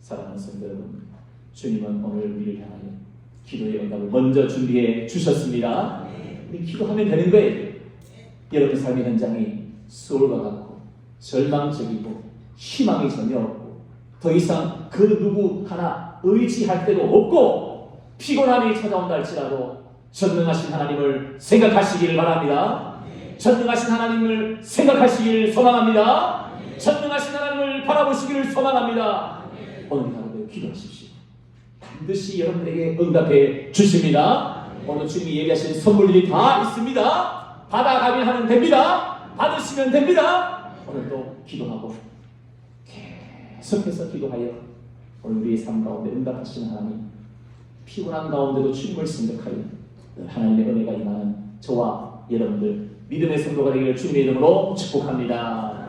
사랑하는 성도 여러분, 주님은 오늘 우리를 향하여 기도의 응답을 먼저 준비해 주셨습니다. 기도하면 되는 거예요. 여러분 삶의 현장이 소울과 같고 절망적이고 희망이 전혀 더 이상 그 누구 하나 의지할 데도 없고 피곤함이 찾아온다 할지라도 전능하신 하나님을 생각하시기를 바랍니다. 전능하신 하나님을 생각하시기를 소망합니다. 전능하신 하나님을 바라보시기를 소망합니다. 오늘 하루도 기도하십시오. 반드시 여러분에게 응답해 주십니다. 오늘 주님이 얘기하신 선물들이 다 있습니다. 받아가면 하면 됩니다. 받으시면 됩니다. 오늘도 기도하고 계속해서 기도하여 오늘 우리의 삶 가운데 응답하시는 하나님 피곤한 가운데도 주님을 생각하여 하나님의 은혜가 임하는 저와 여러분들 믿음의 성도가 되기를 주님의 이름으로 축복합니다.